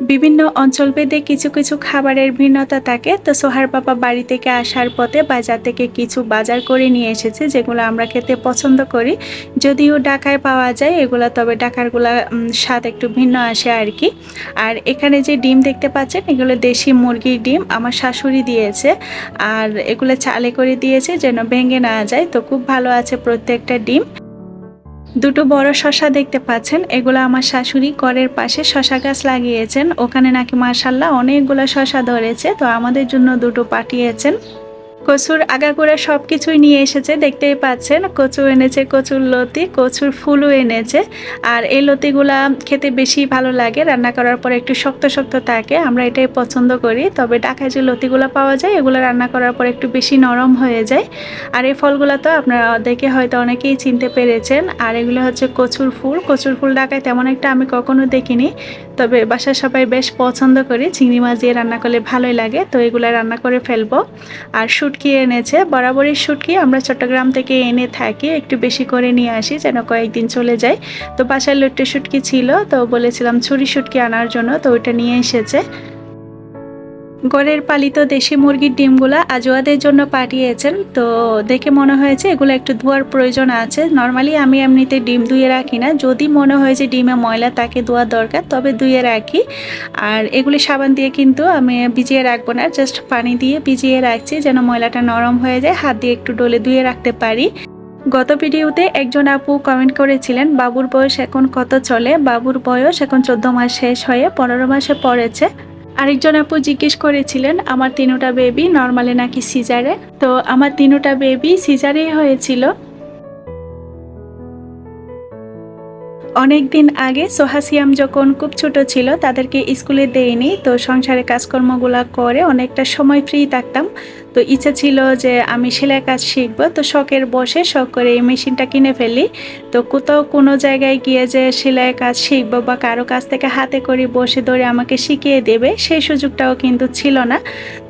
বিভিন্ন অঞ্চল ভেদে কিছু কিছু খাবারের ভিন্নতা থাকে। তো সোহার বাবা বাড়ি থেকে আসার পথে বাজার থেকে কিছু বাজার করে নিয়ে এসেছে, যেগুলো আমরা খেতে পছন্দ করি। যদিও ঢাকায় পাওয়া যায় এগুলো, তবে ঢাকারগুলো স্বাদ একটু ভিন্ন আসে আর কি আর এখানে যে ডিম দেখতে পাচ্ছেন, এগুলো দেশি মুরগির ডিম, আমার শাশুড়ি দিয়েছে। আর এগুলো চালে করে দিয়েছে যেন ভেঙে না যায়। তো খুব ভালো আছে প্রত্যেকটা ডিম। দুটো বড় শশা দেখতে পাচ্ছেন। এগুলো আমার শাশুড়ি করের পাশে শশা গাছ লাগিয়েছেন। ওখানে নাকি মার্শাল্লাহ অনেকগুলো শশা ধরেছে। তো আমাদের জন্য দুটো পাঠিয়েছেন। কচুর আগাগোড়া সব কিছুই নিয়ে এসেছে, দেখতেই পাচ্ছেন। কচু এনেছে, কচুর লতি, কচুর ফুলও এনেছে। আর এই লতিগুলা খেতে বেশি ভালো লাগে, রান্না করার পর একটু শক্ত শক্ত থাকে, আমরা এটাই পছন্দ করি। তবে ঢাকায় যে লতিগুলো পাওয়া যায়, এগুলো রান্না করার পর একটু বেশি নরম হয়ে যায়। আর এই ফলগুলো তো আপনারা দেখে হয়তো অনেকেই চিনতে পেরেছেন। আর এগুলো হচ্ছে কচুর ফুল। কচুর ফুল ঢাকায় তেমন একটা আমি কখনো দেখিনি। তবে বাসার সবাই বেশ পছন্দ করি, চিংড়ি মাছ দিয়ে রান্না করলে ভালোই লাগে। তো এগুলো রান্না করে ফেলব। আর শুটকি এনেছে বরাবরের শুটকি। আমরা চট্টগ্রাম থেকে এনে থাকি, একটু বেশি করে নিয়ে আসি, যেন কয়েকদিন চলে যায়। তো বাসায় লুট্টে শুটকি ছিল, তো বলেছিলাম ছুরি শুটকি আনার জন্য, তো ওইটা নিয়ে এসেছে। গড়ের পালিত দেশি মুরগির ডিমগুলো আজোয়াদের জন্য পাঠিয়েছেন। তো দেখে মনে হয়েছে এগুলো একটু ধোয়ার প্রয়োজন আছে। নর্মালি আমি এমনিতে ডিম ধুয়ে রাখি না। যদি মনে হয় যে ডিমে ময়লা তাকে ধোয়ার দরকার, তবে ধুয়ে রাখি। আর এগুলি সাবান দিয়ে কিন্তু আমি ভিজিয়ে রাখব না। জাস্ট পানি দিয়ে ভিজিয়ে রাখছি যেন ময়লাটা নরম হয়ে যায়। হাত দিয়ে একটু ডলে ধুয়ে রাখতে পারি। গত ভিডিওতে একজন আপু কমেন্ট করেছিলেন, বাবুর বয়স এখন কত চলে? বাবুর বয়স এখন চোদ্দ মাস শেষ হয়ে পনেরো মাসে পড়েছে। আরেকজন আপু জিজ্ঞেস করেছিলেন, আমার তিনোটা বেবি নর্মালে নাকি সিজারে তো আমার তিনোটা বেবি সিজারেই হয়েছিল। অনেক দিন আগে সোহাসিয়াম যখন খুব ছোট ছিল, তাদেরকে স্কুলে দেয়নি। তো সংসারে কাজকর্মগুলো করে অনেকটা সময় ফ্রি থাকতাম। তো ইচ্ছা ছিল যে আমি সেলাই কাজ শিখব। তো শখের বসে শখ করে এই মেশিনটা কিনে ফেলি। তো কোথাও কোনো জায়গায় গিয়ে যে সেলাই কাজ শিখব বা কারও কাছ থেকে হাতে করে বসে ধরে আমাকে শিখিয়ে দেবে, সেই সুযোগটাও কিন্তু ছিল না।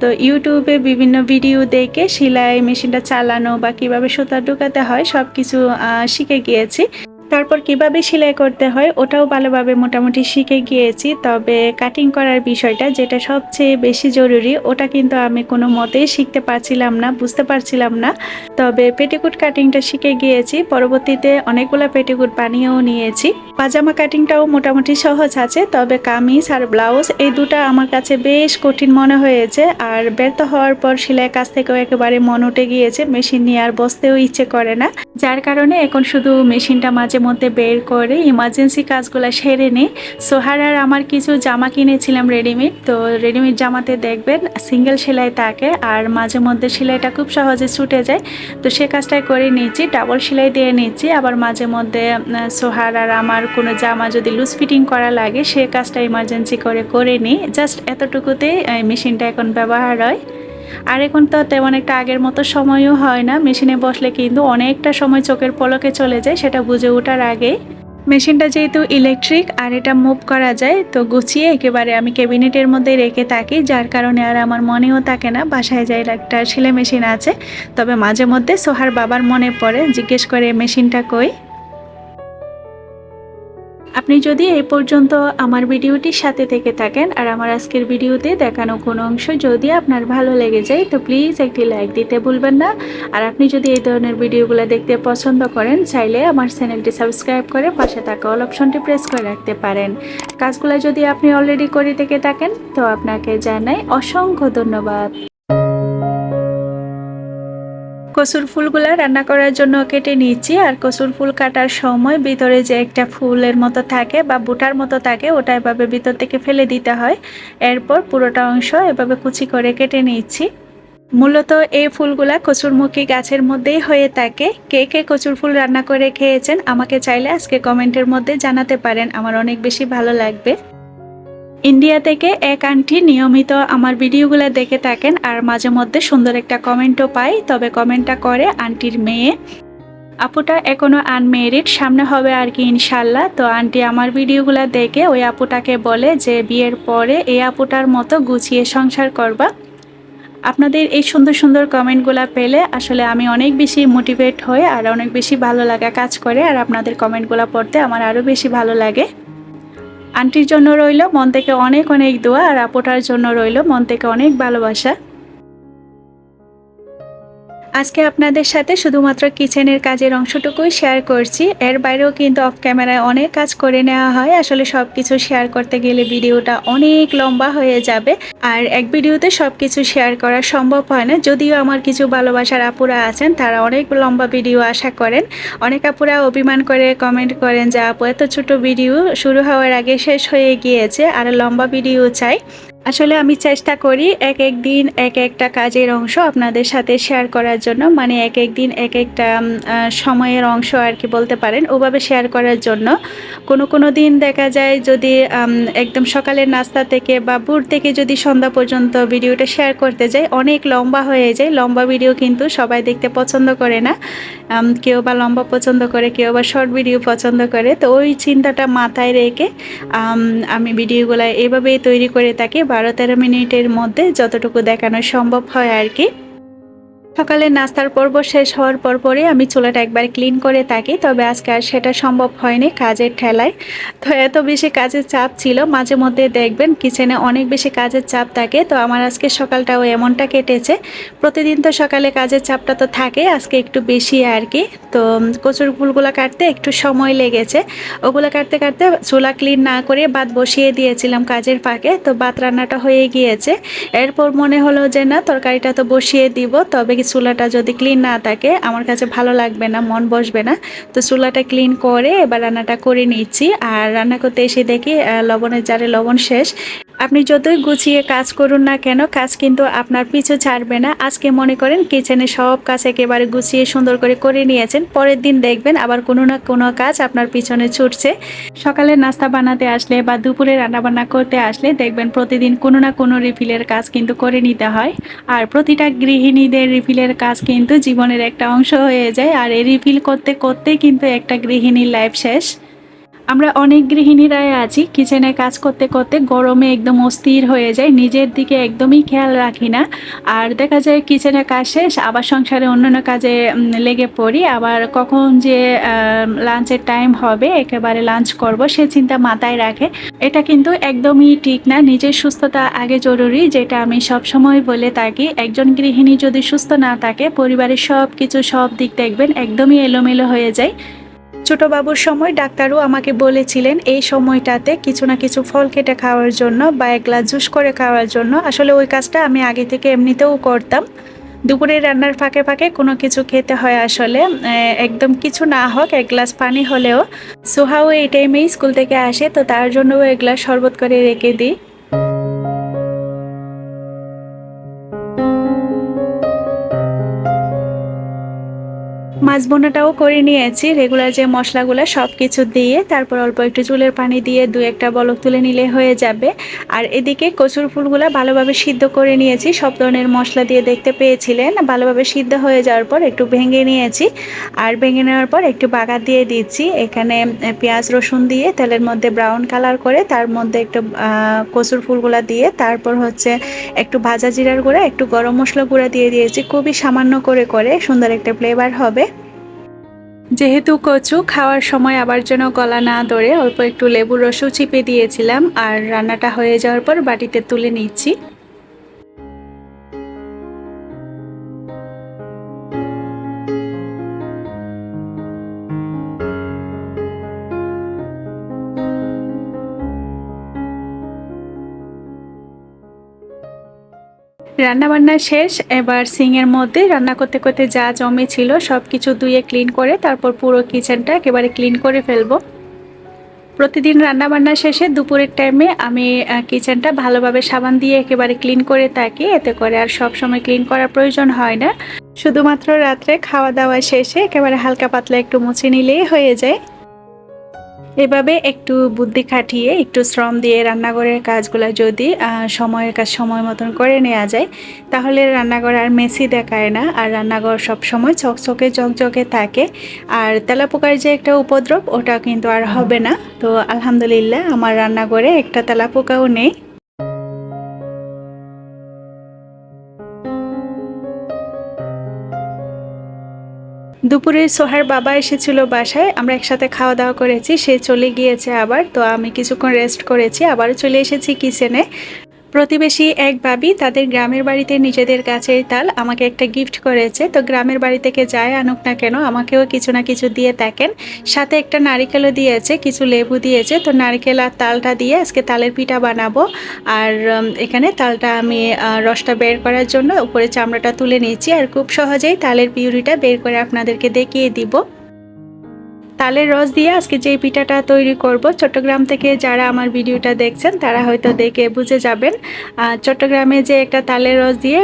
তো ইউটিউবে বিভিন্ন ভিডিও দেখে সেলাই মেশিনটা চালানো বা কীভাবে সুতা ঢুকাতে হয় সব কিছু শিখে গিয়েছি। তারপর কীভাবে সেলাই করতে হয়, ওটাও ভালোভাবে মোটামুটি শিখে গিয়েছি। তবে কাটিং করার বিষয়টা যেটা সবচেয়ে বেশি জরুরি, ওটা কিন্তু আমি কোনো মতেই শিখতে পারছিলাম না, বুঝতে পারছিলাম না। তবে পেটিকুট কাটিংটা শিখে গিয়েছি। পরবর্তীতে অনেকগুলো পেটিকুট বানিয়েও নিয়েছি। পাজামা কাটিংটাও মোটামুটি সহজ আছে, তবে কামিজ আর ব্লাউজ এই দুটা আমার কাছে বেশ কঠিন মনে হয়েছে। আর ব্যর্থ হওয়ার পর সেলাই কাছ থেকেও একেবারে মন উঠে গিয়েছে, মেশিন নিয়ে আর বসতেও ইচ্ছে করে না। যার কারণে এখন শুধু মেশিনটা মাঝে মাঝে মধ্যে বের করে ইমার্জেন্সি কাজগুলো সেরে নিই সোহার আর আমার কিছু জামা কিনেছিলাম রেডিমেড তো রেডিমেড জামাতে দেখবেন সিঙ্গেল সেলাই থাকে আর মাঝে মধ্যে সেলাইটা খুব সহজে ছুটে যায়। তো সে কাজটাই করে নিচ্ছি ডাবল সেলাই দিয়ে নিচ্ছি আবার মাঝে মধ্যে সোহার আর আমার কোনো জামা যদি লুজ ফিটিং করা লাগে, সে কাজটা ইমার্জেন্সি করে করে নিই। জাস্ট এতটুকুতেই মেশিনটা এখন ব্যবহার হয়। আর এখন তো তেমন একটা আগের মতো সময়ও হয় না। মেশিনে বসলে কিন্তু অনেকটা সময় চোখের পলকে চলে যায়, সেটা বুঝে ওঠার আগে। মেশিনটা যেহেতু ইলেকট্রিক আর এটা মুভ করা যায়, তো গুছিয়ে একেবারে আমি ক্যাবিনেটের মধ্যে রেখে থাকি, যার কারণে আর আমার মনেও থাকে না বাসায় যাই একটা সেলাই মেশিন আছে। তবে মাঝে মধ্যে সোহার বাবার মনে পড়ে, জিজ্ঞেস করে, মেশিনটা কই? আপনি যদি এই পর্যন্ত আমার ভিডিওটির সাথে থেকে থাকেন আর আমার আজকের ভিডিওতে দেখানো কোনো অংশ যদি আপনার ভালো লেগে যায়, তো প্লিজ একটি লাইক দিতে ভুলবেন না। আর আপনি যদি এই ধরনের ভিডিওগুলো দেখতে পছন্দ করেন, চাইলে আমার চ্যানেলটি সাবস্ক্রাইব করে পাশে থাকা অল অপশনটি প্রেস করে রাখতে পারেন। কাজগুলো যদি আপনি অলরেডি করে থেকে থাকেন, তো আপনাকে জানাই অসংখ্য ধন্যবাদ। কসুর ফুলগুলা রান্না করার জন্য কেটে নিচ্ছি আর কসুর ফুল কাটার সময় ভিতরে যে একটা ফুলের মতো থাকে বা বুটার মতো থাকে, ওটা এভাবে ভিতর থেকে ফেলে দিতে হয়। এরপর পুরোটা অংশ এভাবে কুচি করে কেটে নিচ্ছি মূলত এই ফুলগুলা কচুরমুখী গাছের মধ্যেই হয়ে থাকে। কে কে কচুর ফুল রান্না করে খেয়েছেন আমাকে চাইলে আজকে কমেন্টের মধ্যে জানাতে পারেন। আমার অনেক বেশি ভালো লাগবে। ইন্ডিয়া থেকে এক আন্টি নিয়মিত আমার ভিডিওগুলো দেখে থাকেন আর মাঝে মধ্যে সুন্দর একটা কমেন্টও পাই, তবে কমেন্টটা করে আন্টির মেয়ে। আপুটা এখনও আনমেরিড সামনে হবে আর কি ইনশাল্লাহ। তো আন্টি আমার ভিডিওগুলো দেখে ওই আপুটাকে বলে যে, বিয়ের পরে এই আপুটার মতো গুছিয়ে সংসার করবা। আপনাদের এই সুন্দর সুন্দর কমেন্টগুলো পেলে আসলে আমি অনেক বেশি মোটিভেট হই আর অনেক বেশি ভালো লাগা কাজ করে। আর আপনাদের কমেন্টগুলো পড়তে আমার আরও বেশি ভালো লাগে। আন্টির জন্য রইল মন থেকে অনেক অনেক দোয়া আর আপুটার জন্য রইল মন থেকে অনেক ভালোবাসা। আজকে আপনাদের সাথে শুধুমাত্র কিচেনের কাজের অংশটুকুই শেয়ার করছি। এর বাইরেও কিন্তু অফ ক্যামেরায় অনেক কাজ করে নেওয়া হয়। আসলে সব কিছু শেয়ার করতে গেলে ভিডিওটা অনেক লম্বা হয়ে যাবে। আর এক ভিডিওতে সব কিছু শেয়ার করা সম্ভব হয় না। যদিও আমার কিছু ভালোবাসার আপুরা আছেন, তারা অনেক লম্বা ভিডিও আশা করেন। অনেক আপুরা অভিমান করে কমেন্ট করেন যে, আপু, এত ছোট ভিডিও শুরু হওয়ার আগে শেষ হয়ে গিয়েছে, আর লম্বা ভিডিও চাই। আসলে আমি চেষ্টা করি এক এক দিন এক একটা কাজের অংশ আপনাদের সাথে শেয়ার করার জন্য মানে এক এক দিন এক একটা সময়ের অংশ আর কি বলতে পারেন, ওভাবে শেয়ার করার জন্য। কোনো কোনো দিন দেখা যায় যদি একদম সকালের নাস্তা থেকে বা ভোর থেকে যদি সন্ধ্যা পর্যন্ত ভিডিওটা শেয়ার করতে যাই, অনেক লম্বা হয়ে যায়। লম্বা ভিডিও কিন্তু সবাই দেখতে পছন্দ করে না। কেউ বা লম্বা পছন্দ করে, কেউ বা শর্ট ভিডিও পছন্দ করে। তো ওই চিন্তাটা মাথায় রেখে আমি ভিডিওগুলো এভাবেই তৈরি করে থাকি বারো তেরো মিনিটের মধ্যে যতটুকু দেখানো সম্ভব হয় আর কি। সকালে নাস্তার পর্ব শেষ হওয়ার পর পরে আমি চুলাটা একবার ক্লিন করে থাকি, তবে আজকে আর সেটা সম্ভব হয়নি কাজের ঠেলায়। তো এত বেশি কাজের চাপ ছিল, মাঝে মধ্যে দেখবেন কিচেনে অনেক বেশি কাজের চাপ থাকে, তো আমার আজকে সকালটাও এমনটা কেটেছে। প্রতিদিন তো সকালে কাজের চাপটা তো থাকে, আজকে একটু বেশি আর কি। তো কচুর ফুলগুলো কাটতে একটু সময় লেগেছে, ওগুলো কাটতে কাটতে চুলা ক্লিন না করে ভাত বসিয়ে দিয়েছিলাম কাজের ফাঁকে, তো ভাত রান্নাটা হয়ে গিয়েছে। এরপর মনে হলো যে না, তরকারিটা তো বসিয়ে দিব, তবে চুলাটা যদি ক্লিন না থাকে, আমার কাছে ভালো লাগবে না, মন বসবে না। তো চুলাটা ক্লিন করে এবার রান্নাটা করে নিচ্ছি। আর রান্না করতে এসে দেখি লবণের জারে লবণ শেষ। আপনি যতই গুছিয়ে কাজ করুন না কেন, কাজ কিন্তু আপনার পিছু ছাড়বে না। আজকে মনে করেন কিচেনে সব কাজ একেবারে গুছিয়ে সুন্দর করে করে নিয়েছেন। পরের দিন দেখবেন আবার কোনো না কোনো কাজ আপনার পিছনে ছুটছে। সকালে নাস্তা বানাতে আসলে বা দুপুরে রান্নাবান্না করতে আসলে দেখবেন প্রতিদিন কোনো না কোনো রিফিলের কাজ কিন্তু করে নিতে হয়। আর প্রতিটা গৃহিণীদের রিফিলের কাজ কিন্তু জীবনের একটা অংশ হয়ে যায়, আর এই রিফিল করতে করতে কিন্তু একটা গৃহিণীর লাইফ শেষ। আমরা অনেক গৃহিণীরাই আছি, কিচেনে কাজ করতে করতে গরমে একদম অস্থির হয়ে যায়, নিজের দিকে একদমই খেয়াল রাখি না। আর দেখা যায় কিচেনে কাজ শেষ, আবার সংসারে অন্যান্য কাজে লেগে পড়ি, আবার কখন যে লাঞ্চের টাইম হবে, একেবারে লাঞ্চ করব, সে চিন্তা মাথায় রাখে। এটা কিন্তু একদমই ঠিক না, নিজের সুস্থতা আগে জরুরি, যেটা আমি সব সময় বলে থাকি, একজন গৃহিণী যদি সুস্থ না থাকে, পরিবারের সব কিছু সব দিক দেখবেন, একদমই এলোমেলো হয়ে যায়। ছোট বাবুর সময় ডাক্তারও আমাকে বলেছিলেন, এই সময়টাতে কিছু না কিছু ফল কেটে খাওয়ার জন্য বা এক গ্লাস জুস করে খাওয়ার জন্য। আসলে ওই কাজটা আমি আগে থেকে এমনিতেও করতাম। দুপুরে রান্নার ফাঁকে ফাঁকে কোনো কিছু খেতে হয় আসলে। একদম কিছু না হোক, এক গ্লাস পানি হলেও। সোহাও এই টাইমেই স্কুল থেকে আসে, তো তার জন্যও এক গ্লাস শরবত করে রেখে দিই। মাছ বোনাটাও করে নিয়েছি। রেগুলার যে মশলাগুলো সব কিছু দিয়ে, তারপর অল্প একটু চুলের পানি দিয়ে দু একটা বলক তুলে নিলে হয়ে যাবে। আর এদিকে কচুর ফুলগুলো ভালোভাবে সিদ্ধ করে নিয়েছি। সব ধরনের মশলা দিয়ে দেখতে পেয়েছিলেন। ভালোভাবে সিদ্ধ হয়ে যাওয়ার পর একটু ভেঙে নিয়েছি। আর ভেঙে নেওয়ার পর একটু বাগার দিয়ে দিচ্ছি। এখানে পেঁয়াজ, রসুন দিয়ে তেলের মধ্যে ব্রাউন কালার করে, তার মধ্যে একটু কচুর ফুলগুলা দিয়ে, তারপর হচ্ছে একটু ভাজা জিরার গুঁড়া, একটু গরম মশলা গুঁড়া দিয়ে দিয়েছি। খুবই সামান্য করে করে, সুন্দর একটা ফ্লেভার হবে। যেহেতু কচু খাওয়ার সময় আবার যেন গলা না ধরে অল্প একটু লেবুর রসও চিপে দিয়েছিলাম, আর রান্নাটা হয়ে যাওয়ার পর বাটিতে তুলে নিচ্ছি। রান্নাবান্না শেষ, এবার সিংয়ের মধ্যে রান্না করতে করতে যা জমে ছিল সব কিছু ধুয়ে ক্লিন করে তারপর পুরো কিচেনটা একেবারে ক্লিন করে ফেলব। প্রতিদিন রান্নাবান্না শেষে দুপুরের টাইমে আমি কিচেনটা ভালোভাবে সাবান দিয়ে একেবারে ক্লিন করে থাকি, এতে করে আর সব সময় ক্লিন করার প্রয়োজন হয় না। শুধুমাত্র রাত্রে খাওয়া দাওয়া শেষে একেবারে হালকা পাতলা একটু মুছে নিলেই হয়ে যায়। এভাবে একটু বুদ্ধি খাটিয়ে, একটু শ্রম দিয়ে রান্নাঘরের কাজগুলো যদি সময়ের কাজ সময় মতন করে নেওয়া যায়, তাহলে রান্নাঘর আর মেসি দেখায় না। আর রান্নাঘর সব সময় চকচকে চকচকে থাকে। আর তেলাপোকার যে একটা উপদ্রব, ওটা কিন্তু আর হবে না। তো আলহামদুলিল্লাহ, আমার রান্নাঘরে একটা তেলাপোকাও নেই। দুপুরে সোহার বাবা এসেছিল বাসায়, আমরা একসাথে খাওয়া দাওয়া করেছি, সে চলে গিয়েছে আবার, তো আমি কিছুক্ষণ রেস্ট করেছি আবার চলে এসেছি কিচেনে প্রতিবেশী এক ভাবি তাদের গ্রামের বাড়িতে নিজেদের গাছের তাল আমাকে একটা গিফট করেছে। তো গ্রামের বাড়ি থেকে যায় আনুক না কেন, আমাকেও কিছু না কিছু দিয়ে থাকেন সাথে একটা নারিকেলও দিয়েছে, কিছু লেবু দিয়েছে। তো নারিকেল আর তালটা দিয়ে আজকে তালের পিঠা বানাবো। আর এখানে তালটা আমি রসটা বের করার জন্য উপরে চামড়াটা তুলে নিয়েছি। আর খুব সহজেই তালের পিউরিটা বের করে আপনাদেরকে দেখিয়ে দিব। তালের রস দিয়ে আজকে যে পিঠাটা তৈরি করব, চট্টগ্রাম থেকে যারা আমার ভিডিওটা দেখছেন, তারা হয়তো দেখে বুঝে যাবেন। চট্টগ্রামে যে একটা তালের রস দিয়ে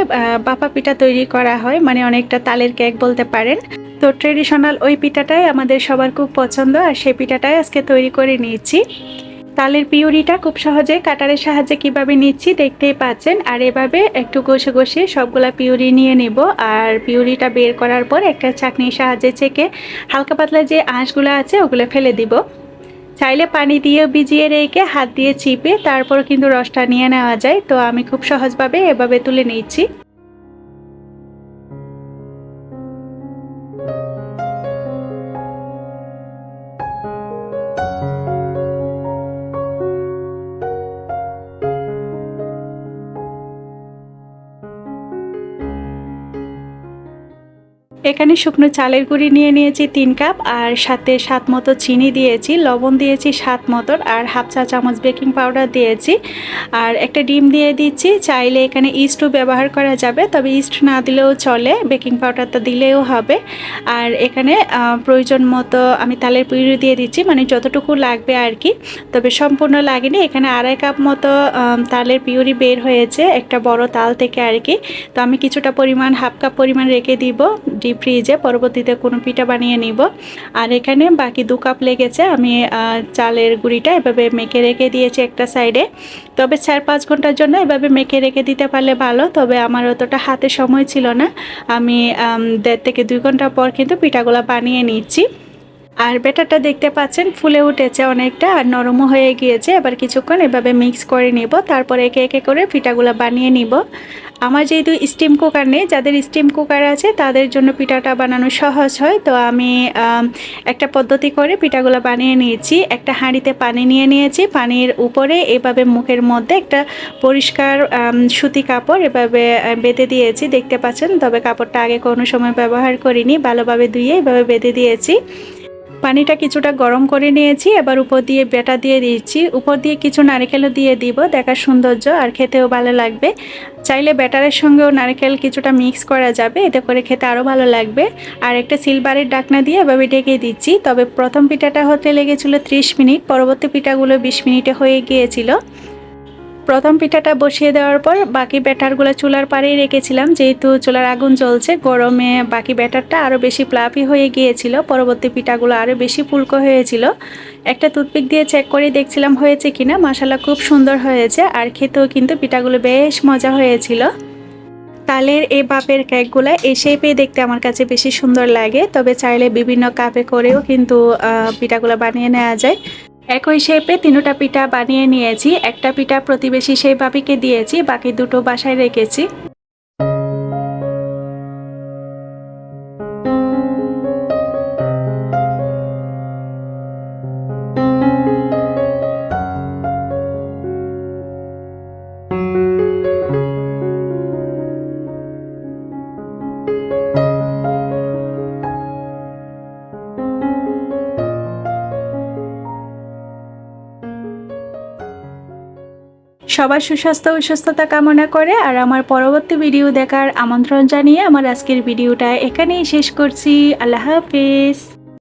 বাপা পিঠা তৈরি করা হয় মানে অনেকটা তালের কেক বলতে পারেন। তো ট্রেডিশনাল ওই পিঠাটাই আমাদের সবার খুব পছন্দ, আর সেই পিঠাটাই আজকে তৈরি করে নিয়েছি। তালের পিউরিটা খুব সহজে কাটারের সাহায্যে কীভাবে নিচ্ছি দেখতেই পাচ্ছেন। আর এভাবে একটু ঘষে ঘষে সবগুলা পিউরি নিয়ে নিব। আর পিউরিটা বের করার পর একটা চাকনির সাহায্যে চেকে হালকা পাতলা যে আঁশগুলো আছে ওগুলো ফেলে দিব। চাইলে পানি দিয়ে ভিজিয়ে রেখে হাত দিয়ে চিপে তারপর কিন্তু রসটা নিয়ে নেওয়া যায়। তো আমি খুব সহজভাবে এভাবে তুলে নিচ্ছি। এখানে শুকনো চালের গুঁড়ি নিয়ে নিয়েছি তিন কাপ, আর সাথে সাত মতো চিনি দিয়েছি, লবণ দিয়েছি সাত মতন, আর হাফ চা চামচ বেকিং পাউডার দিয়েছি। আর একটা ডিম দিয়ে দিচ্ছি, চাইলে এখানে ইস্টও ব্যবহার করা যাবে, তবে ইস্ট না দিলেও চলে, বেকিং পাউডারটা দিলেও হবে। আর এখানে প্রয়োজন মতো আমি তালের পিউরি দিয়ে দিচ্ছি মানে যতটুকু লাগবে আর কি তবে সম্পূর্ণ লাগেনি, এখানে আড়াই কাপ মতো তালের পিউরি বের হয়েছে, একটা বড় তাল থেকে আর কি তো আমি কিছুটা পরিমাণ, হাফ কাপ পরিমাণ রেখে দিব, ডিম ফ্রিজে, পরবর্তীতে কোনো পিঠা বানিয়ে নিব। আর এখানে বাকি দু কাপ লেগেছে, আমি চালের গুঁড়িটা এভাবে মেখে রেখে দিয়েছি একটা সাইডে। তবে চার পাঁচ ঘণ্টার জন্য এভাবে মেখে রেখে দিতে পারলে ভালো, তবে আমার অতটা হাতে সময় ছিল না। আমি, দেড় থেকে দুই ঘণ্টা পর কিন্তু পিঠাগুলো বানিয়ে নিচ্ছি। আর ব্যাটারটা দেখতে পাচ্ছেন, ফুলে উঠেছে অনেকটা আর নরমও হয়ে গিয়েছে। এবার কিছুক্ষণ এভাবে মিক্স করে নিব, তারপরে একে একে করে পিঠাগুলো বানিয়ে নিব। আমার যেহেতু স্টিম কুকার নেই, যাদের স্টিম কুকার আছে তাদের জন্য পিঠাটা বানানো সহজ হয়। তো আমি একটা পদ্ধতি করে পিঠাগুলো বানিয়ে নিয়েছি। একটা হাঁড়িতে পানি নিয়ে নিয়েছি। পানির উপরে এভাবে মুখের মধ্যে একটা পরিষ্কার সুতি কাপড় এভাবে বেঁধে দিয়েছি। দেখতে পাচ্ছেন? তবে কাপড়টা আগে কোনো সময় ব্যবহার করিনি। ভালোভাবে ধুয়ে এভাবে বেঁধে দিয়েছি। পানিটা কিছুটা গরম করে নিয়েছি, এবার উপর দিয়ে বেটা দিয়ে দিয়েছি উপর দিয়ে কিছু নারিকেলও দিয়ে দিব, দেখার সৌন্দর্য, আর খেতেও ভালো লাগবে। চাইলে ব্যাটারের সঙ্গেও নারকেল কিছুটা মিক্স করা যাবে, এতে করে খেতে আরও ভালো লাগবে। আর একটা সিলভারের ডাকনা দিয়ে এভাবে ডেকে দিচ্ছি, তবে প্রথম পিঠাটা হতে লেগেছিল 30 মিনিট, পরবর্তী পিঠাগুলো 20 মিনিটে হয়ে গিয়েছিল। প্রথম পিঠাটা বসিয়ে দেওয়ার পর বাকি ব্যাটারগুলো চুলার পাড়েই রেখেছিলাম। যেহেতু চুলার আগুন জ্বলছে, গরমে বাকি ব্যাটারটা আরও বেশি প্লাফি হয়ে গিয়েছিল। পরবর্তী পিঠাগুলো আরও বেশি ফুলকো হয়েছিল। একটা টুথপিক দিয়ে চেক করে দেখছিলাম হয়েছে কিনা। মশালা খুব সুন্দর হয়েছে। আর খেতেও কিন্তু পিঠাগুলো বেশ মজা হয়েছিল। তালের এই বাপের কেকগুলো এই শেপে দেখতে আমার কাছে বেশি সুন্দর লাগে। তবে চাইলে বিভিন্ন কাপে করেও কিন্তু পিঠাগুলো বানিয়ে নেওয়া যায়। একই শেপে তিনোটা পিঠা বানিয়ে নিয়েছি। একটা পিঠা প্রতিবেশী সেই বাপিকে দিয়েছি, বাকি দুটো বাসায় রেখেছি। সবার সুস্বাস্থ্য ও সুস্থতা কামনা করে আর আমার পরবর্তী ভিডিও দেখার আমন্ত্রণ জানিয়ে আমার আজকের ভিডিওটা এখানেই শেষ করছি। আল্লাহ হাফিজ।